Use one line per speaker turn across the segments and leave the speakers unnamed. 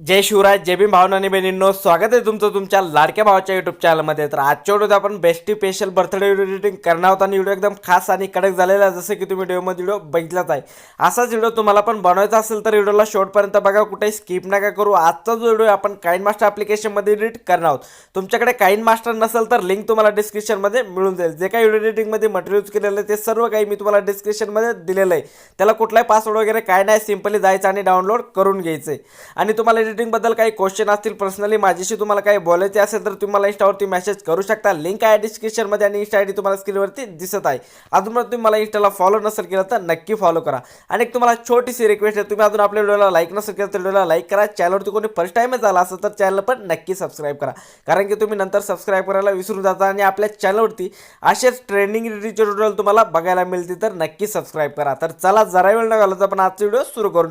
जय शिवराज जय भीम भावना आणि बहिणींनो स्वागत आहे तुमचं तुमच्या लाडक्या भावाच्या युट्यूब चॅनलमध्ये तर आजच्या व्हिडिओत आपण bestie special birthday video editing करणार आहोत आणि व्हिडिओ एकदम खास आणि कडक झालेला आहे जसं की तुम्ही व्हिडिओमध्ये व्हिडिओ बघितलाच आहे. असाच व्हिडिओ तुम्हाला पण बनवायचा असेल तर व्हिडिओला शेवटपर्यंत बघा कुठेही स्किप नका करू. आजचा जो व्हिडिओ आपण काइन मास्टर ॲप्लिकेशनमध्ये एडिट करणार आहोत. तुमच्याकडे काइन मास्टर नसेल तर लिंक तुम्हाला डिस्क्रिप्शनमध्ये मिळून जाईल. जे काही व्हिडिओ एडिटिंगमध्ये मटेरियल यूज केलेलं आहे ते सर्व काही मी तुम्हाला डिस्क्रिप्शनमध्ये दिलेलं आहे. त्याला कुठलाही पासवर्ड वगैरे काय नाही सिम्पली जायचं आणि डाउनलोड करून घ्यायचं आहे आणि तुम्हाला एडिटिंगबद्दल काही क्वेश्चन असतील पर्सनली माझ्याशी तुम्हाला काही बोलायचे असेल तर तुम्ही मला इंस्टावरती मेसेज करू शकता. लिंक आहे डिस्क्रिप्शनमध्ये आणि इंस्टा आय डी तुम्हाला स्क्रीनवरती दिसत आहे. अजून पण तुम्ही मला इंस्टाला फॉलो नसेल केलं तर नक्की फॉलो करा. आणि एक तुम्हाला छोटीशी रिक्वेस्ट आहे तुम्ही अजून आपल्या व्हिडिओला लाईक नसेल केलं तर व्हिडिओला लाईक करा. चॅनलवरती कोणी फर्स्ट टाईमच आला असेल तर चॅनल पण नक्की सबस्क्राईब करा. कारण की तुम्ही नंतर सबस्क्राईब करायला विसरून जाता आणि आपल्या चॅनलवरती असेच ट्रेंडिंग रिलेटेड व्हिडिओ तुम्हाला बघायला मिळतील तर नक्की सबस्क्राईब करा. तर चला जरा वेळ न घालवता आपण आजचा व्हिडिओ सुरू करून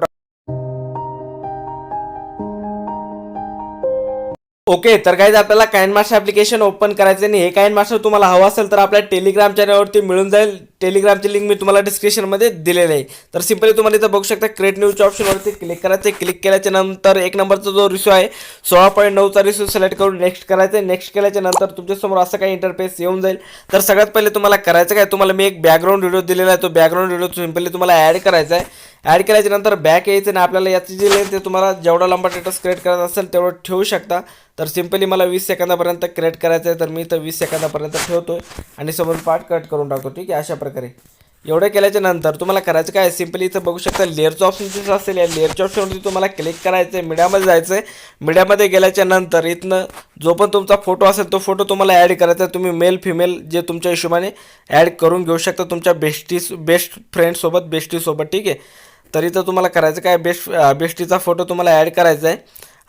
ओके तर काय आपल्याला कायन मास्टर ॲप्लिकेशन ओपन करायचं आणि हे कायन मास्टर तुम्हाला हवं असेल तर आपल्या टेलिग्राम चॅनलवरती मिळून जाईल. टेलिग्रामची लिंक मी तुम्हाला डिस्क्रिप्शनमध्ये दिलेली आहे. तर सिम्पली तुम्हाला इथं बघू शकता क्रिएट न्यूजच्या ऑप्शनवरती क्लिक करायचं क्लिक केल्याच्यानंतर एक नंबरचा जो रिस्यू आहे सोळा पॉईंट नऊचा रिस्यू सिलेक्ट करून नेक्स्ट करायचं आहे नेक्स्ट केल्याच्यानंतर तुमच्यासमोर असं काही इंटरफेस येऊन जाईल. तर सगळ्यात पहिले तुम्हाला करायचं काय? तुम्हाला मी एक बॅकग्राऊंड व्हिडिओ दिलेला आहे. तो बॅकग्राऊंड व्हिडिओ सिम्पली तुम्हाला ॲड करायचा आहे. ॲड केल्याच्यानंतर बॅक यायचं आणि आपल्याला याची जी लेंथ ते तुम्हाला जेवढा लंबा स्टेटस क्रिएट करायचा असेल तेवढं ठेवू शकता. तर सिम्पली मला वीस सेकंदापर्यंत क्रिएट करायचं आहे तर मी तर वीस सेकंदापर्यंत ठेवतो आहे आणि समोर पार्ट कट करून टाकतो ठीक आहे? अशा प्रकारे. एवढं केल्याच्यानंतर तुम्हाला करायचं काय? सिम्पली इथं बघू शकता लेअरचं ऑप्शन जसं असेल. या लेअरच्या ऑप्शनवरती तुम्हाला क्लिक करायचं आहे मीडियामध्ये जायचं आहे मीडियामध्ये गेल्याच्यानंतर इथनं जो पण तुमचा फोटो असेल तो फोटो तुम्हाला ॲड करायचा आहे. तुम्ही मेल फिमेल जे तुमच्या हिशोबाने ॲड करून घेऊ शकता तुमच्या बेस्टी बेस्ट फ्रेंडसोबत बेस्टीसोबत ठीक आहे? तर इथं तुम्हाला करायचं काय बेस्ट बेस्टीचा फोटो तुम्हाला ॲड करायचा आहे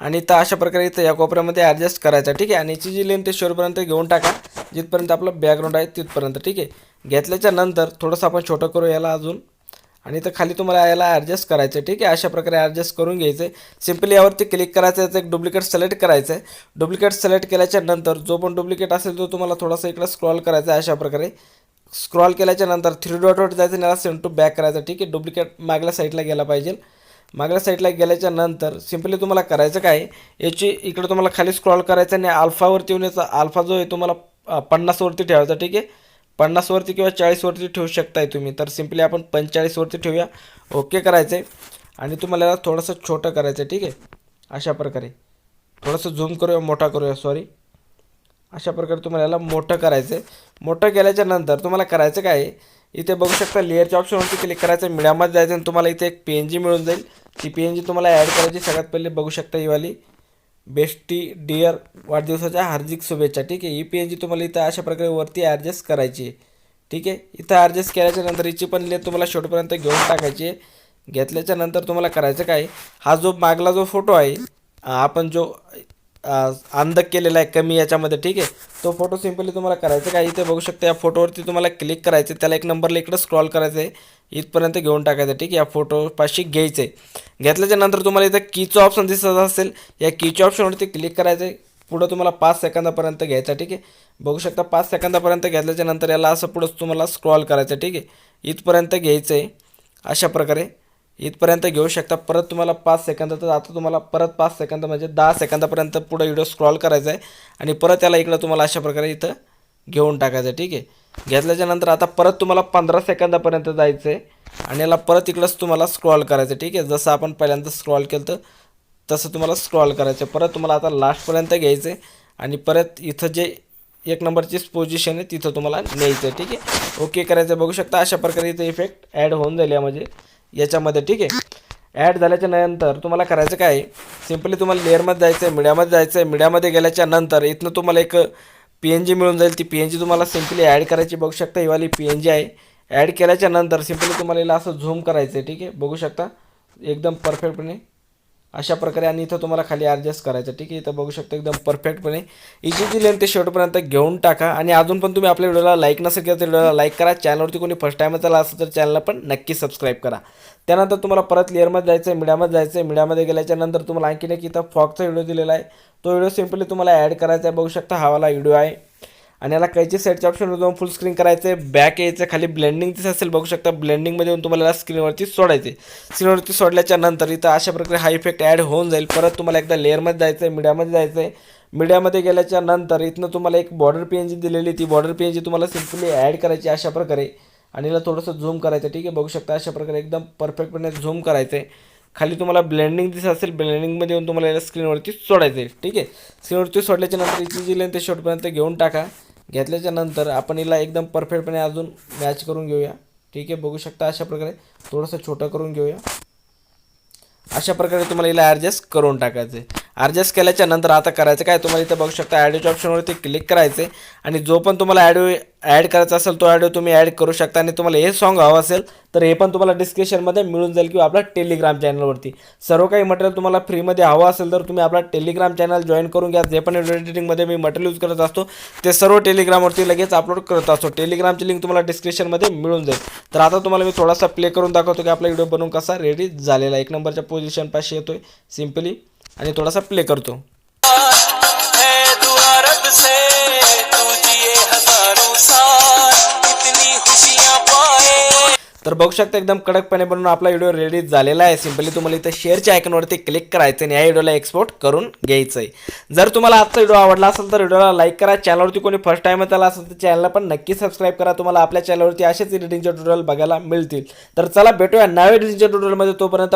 आणि इथं अशा प्रकारे इथं या कोपऱ्यामध्ये ॲडजस्ट करायचा ठीक आहे? आणि याची जी लेंथ आहे शेवटपर्यंत घेऊन टाका. जिथपर्यंत आपलं बॅकग्राऊंड आहे तिथपर्यंत ठीक आहे? घेतल्याच्या नंतर थोडंसं आपण छोटं करू याला अजून. आणि इथं खाली तुम्हाला याला ॲडजस्ट करायचं आहे ठीक आहे? अशा प्रकारे ॲडजस्ट करून घ्यायचं आहे सिम्पली यावरती क्लिक करायचं आहे एक डुप्लिकेट सिलेक्ट करायचं आहे डुप्लिकेट सिलेक्ट केल्याच्यानंतर जो पण डुप्लिकेट असेल तो तुम्हाला थोडासा इकडं स्क्रॉल करायचा आहे अशा प्रकारे. स्क्रॉल केल्याच्यानंतर थ्री डॉटवर जायचं आणि याला सेंड टू बॅक करायचं. ठीक आहे? डुप्लिकेट मागल्या साईडला गेला पाहिजे. मागल्या साईडला गेल्याच्यानंतर सिम्पली तुम्हाला करायचं काय? याची इकडे तुम्हाला खाली स्क्रॉल करायचं आणि अल्फावरती येऊन याचा अल्फा जो आहे तुम्हाला पन्नासवरती ठेवायचा. ठीक आहे? पन्नासवरती किंवा चाळीसवरती ठेवू शकताय तुम्ही. तर सिम्पली आपण पंचेचाळीसवरती ठेवूया. ओके करायचं आहे आणि तुम्हाला याला थोडंसं छोटं करायचं आहे ठीक आहे? अशा प्रकारे. थोडंसं झूम करूया मोठा करूया. सॉरी अशा प्रकारे तुम्हाला याला मोठं करायचं आहे मोठं केल्याच्यानंतर तुम्हाला करायचं काय आहे? इथे बघू शकता लेअरच्या ऑप्शनवरती क्लिक करायचं मिडियामध्ये जायचं आणि तुम्हाला इथे एक पी एन जी मिळून जाईल. ती पी एन जी तुम्हाला ॲड करायची. सगळ्यात पहिले बघू शकता ही वाली बेस्टी डिअर वाढदिवसाच्या हार्दिक शुभेच्छा. ठीक आहे ही पी एन जी तुम्हाला इथं अशा प्रकारे वरती ॲडजस्ट करायची आहे. ठीक आहे इथं ॲडजस्ट केल्याच्यानंतर हिची पण लेअर तुम्हाला शेवटपर्यंत घेऊन टाकायची आहे. घेतल्याच्या नंतर तुम्हाला करायचं काय हा जो मागला जो फोटो आहे आपण जो अंधक केलेला आहे कमी याच्यामध्ये ठीक आहे? तो फोटो सिम्पली तुम्हाला करायचं काय इथे बघू शकता या फोटोवरती तुम्हाला क्लिक करायचं आहे. त्याला एक नंबरला इकडं स्क्रॉल करायचं आहे. इथपर्यंत घेऊन टाकायचं आहे ठीक आहे? या फोटोपाशी घ्यायचं आहे. घेतल्याच्या नंतर तुम्हाला इथं कीचं ऑप्शन दिसत असेल. या कीच्या ऑप्शनवरती क्लिक करायचं आहे. पुढं तुम्हाला पाच सेकंदापर्यंत घ्यायचा ठीक आहे? बघू शकता पाच सेकंदापर्यंत घेतल्याच्या नंतर याला असं पुढं तुम्हाला स्क्रॉल करायचं ठीक आहे? इथपर्यंत घ्यायचं आहे. अशा प्रकारे. इथपर्यंत घेऊ शकता. परत तुम्हाला पाच सेकंदात आता तुम्हाला परत पाच सेकंद म्हणजे दहा सेकंदापर्यंत पुढं व्हिडिओ स्क्रॉल करायचा आहे. आणि परत याला इकडं तुम्हाला अशा प्रकारे इथं घेऊन टाकायचं आहे. ठीक आहे? घेतल्याच्या नंतर आता परत तुम्हाला पंधरा सेकंदापर्यंत जायचं आहे आणि याला परत इकडंच तुम्हाला स्क्रॉल करायचं आहे. ठीक आहे? जसं आपण पहिल्यांदा स्क्रॉल केलं तर तसं तुम्हाला स्क्रॉल करायचं आहे. परत तुम्हाला आता लास्टपर्यंत घ्यायचं आहे आणि परत इथं जे एक नंबरचीच पोझिशन आहे तिथं तुम्हाला न्यायचं आहे ठीक आहे? ओके करायचं आहे बघू शकता अशा प्रकारे इथं इफेक्ट ॲड होऊन जाईल यामध्ये. याच्यामध्ये ठीक आहे? ॲड झाल्याच्यानंतर तुम्हाला करायचं काय? सिम्पली तुम्हाला लेअरमध्ये जायचं आहे मीडियामध्ये जायचं आहे मीडियामध्ये गेल्याच्यानंतर इथनं तुम्हाला एक पी एन जी मिळून जाईल. ती पी एन जी तुम्हाला सिम्पली ॲड करायची बघू शकता ही वाली पी एन जी आहे. ॲड केल्याच्यानंतर सिम्पली तुम्हाला याला असं झूम करायचं आहे ठीक आहे? बघू शकता? एकदम परफेक्टपणे अशा प्रकारे आणि इथं तुम्हाला खाली ॲडजस्ट करायचं. ठीक आहे इथं बघू शकता एकदम परफेक्टपणे हिची जी लेंथ ते शेवटपर्यंत घेऊन टाका. आणि अजून पण तुम्ही आपल्या व्हिडिओला लाईक नसेल केलं तर व्हिडिओला लाईक करा. चॅनलवरती कोणी फर्स्ट टाईमच आला असेल तर चॅनलला पण नक्की सबस्क्राईब करा. त्यानंतर तुम्हाला परत लेअरमध्ये जायचं आहे मीडियामध्ये जायचं आहे मीडियामध्ये गेल्याच्यानंतर तुम्हाला आणखीन एक इथं फॉकचा व्हिडिओ दिलेला आहे. तो व्हिडिओ सिम्पली तुम्हाला ॲड करायचा आहे. बघू शकता हा वाला व्हिडिओ आहे. आणि याला कायची सेटच्या ऑप्शनवर जाऊन फुल स्क्रीन करायचं आहे बॅक यायचं खाली ब्लेंडिंग दिसत असेल बघू शकता. ब्लेंडिंगमध्ये येऊन तुम्हाला याला स्क्रीनवरती सोडायचे स्क्रीनवरती सोडल्याच्या नंतर इथं अशा प्रकारे हा इफेक्ट ॲड होऊन जाईल. परत तुम्हाला एकदा लेअरमध्ये जायचं आहे मीडियामध्ये जायचं आहे मीडियामध्ये गेल्याच्यानंतर इथनं तुम्हाला एक बॉर्डर पी एन जी दिलेली ती बॉर्डर पी एन जी तुम्हाला सिम्पली ॲड करायची अशा प्रकारे. आणि याला थोडंसं झूम करायचं ठीक आहे? बघू शकता अशा प्रकारे एकदम परफेक्टपणे झूम करायचं आहे खाली तुम्हाला ब्लेंडिंग दिसत असेल ब्लेंडिंगमध्ये येऊन तुम्हाला याला स्क्रीनवरती सोडायचं आहे ठीक आहे? स्क्रीनवरती सोडल्याच्या नंतर याची जी लेंथ शॉर्टपर्यंत घेऊन टाका. घेतल्याच्या नंतर आपण हिला एकदम परफेक्टपणे अजून मॅच करून घेऊया. ठीक आहे? बघू शकता अशा प्रकारे. थोडंसं छोटं करून घेऊया. अशा प्रकारे तुम्हाला हिला ॲडजस्ट करून टाकायचं आहे ॲडजस्ट केल्याच्यानंतर आता करायचं काय? तुम्हाला इथं बघू शकता ॲडिओच्या ऑप्शनवरती क्लिक करायचं आहे आणि जो पण तुम्हाला ॲडिओ ॲड करायचा असेल तो ॲडिओ तुम्ही ॲड करू शकता आणि तुम्हाला हे सॉन्ग हवं असेल तर हे पण तुम्हाला डिस्क्रिप्शनमध्ये मिळून जाईल किंवा आपल्या टेलिग्राम चॅनलवरती सर्व काही मटेरियल तुम्हाला फ्रीमध्ये हवं असेल तर तुम्ही आपला टेलिग्राम चॅनल जॉईन करून घ्या. जे पण व्हिडिओ एडिटिंगमध्ये मी मटेरियल यूज करत असतो ते सर्व टेलिग्रामवरती लगेच अपलोड करत असतो. टेलिग्रामची लिंक तुम्हाला डिस्क्रिप्शनमध्ये मिळून जाईल. तर आता तुम्हाला मी थोडासा प्ले करून दाखवतो की आपला व्हिडिओ बनवून कसा रेडी झालेला एक नंबरच्या पोझिशन पाशी आहे सिम्पली आणि थोडासा प्ले करतो. तर बघू शकता एकदम कडकपणे बनवून आपला व्हिडिओ रेडी झालेला आहे. सिम्पली तुम्हाला इथं शेअरच्या आयकॉनवरती क्लिक करायचं आणि या व्हिडिओला एक्सपोर्ट करून घ्यायचं आहे जर तुम्हाला आजचा व्हिडिओ आवडला असेल तर व्हिडिओला लाईक करा. चॅनलवरती कोणी फर्स्ट टाइम आला असेल तर चॅनलला पण नक्की सबस्क्राईब करा. तुम्हाला आपल्या चॅनलवरती असेच एडिटिंगचे ट्युटोरियल बघायला मिळतील. तर चला भेटूया नव्या एडिटिंगच्या ट्युटोरियलमध्ये तोपर्यंत